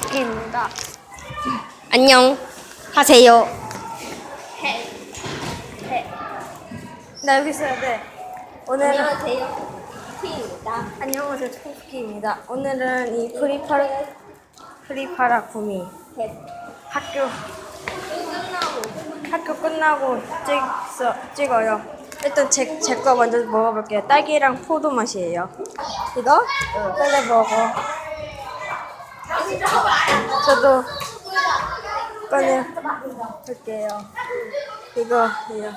토끼입니다. 안녕 하세요. 해. 해. 나 여기 있어야 돼. 오늘은 안녕하세요. 티입니다. 안녕하세요 토끼입니다. 오늘은 이 프리파라 프리파라 구미 해. 학교 끝나고. 학교 끝나고 찍, 찍어요. 일단 제, 제 거 먼저 먹어볼게요. 딸기랑 포도 맛이에요. 이거? 빨리 먹어. 저도 꺼내 볼게요. 이거, 이거.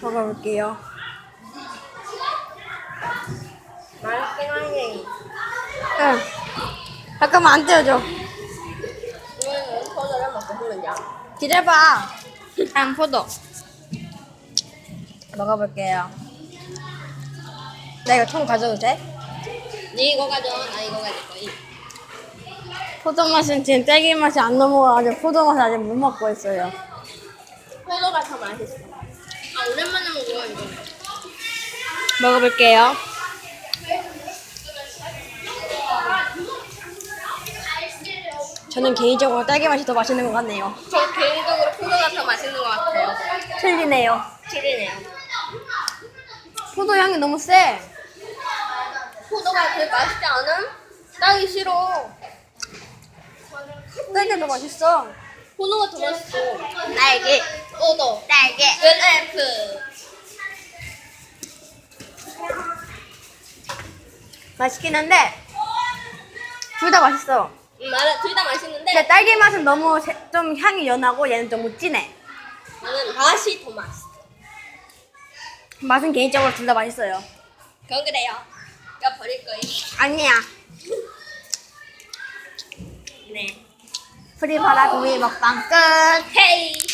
먹어볼게요. 맛있긴 하네. 응. 잠깐만 안 떼어줘. 먹고. 기다려봐. 한 포도. 먹어볼게요. 나 이거 통 가져도 돼? 네 이거 가져. 나 이거 가질 거야. 포도 맛은 지금 딸기 맛이 안 넘어가가지고 포도 맛을 아직 못 먹고 있어요. 포도가 더 맛있어. 아 오랜만에 먹어 이거. 먹어볼게요. 저는 개인적으로 딸기 맛이 더 맛있는 것 같네요. 저 개인적으로 포도가 더 맛있는 것 같아요. 틀리네요. 틀리네요. 포도 향이 너무 세. 맛있지 않음? 딸기 싫어. 딸기 더 맛있어. 포도가 더 맛있어. 딸기. 포도. 딸기. 그래프. 맛있긴 한데 둘 다 맛있어. 음, 맞아. 둘다 맛있는데 근데 딸기 맛은 너무 세- 좀 향이 연하고 얘는 좀 진해. 나는 맛이 더 맛있어. 맛은 개인적으로 둘 다 맛있어요. 그건 그래요. 이거 버릴 거예요. 아니야. 네. 프리파라 구이 먹방 끝. 헤이.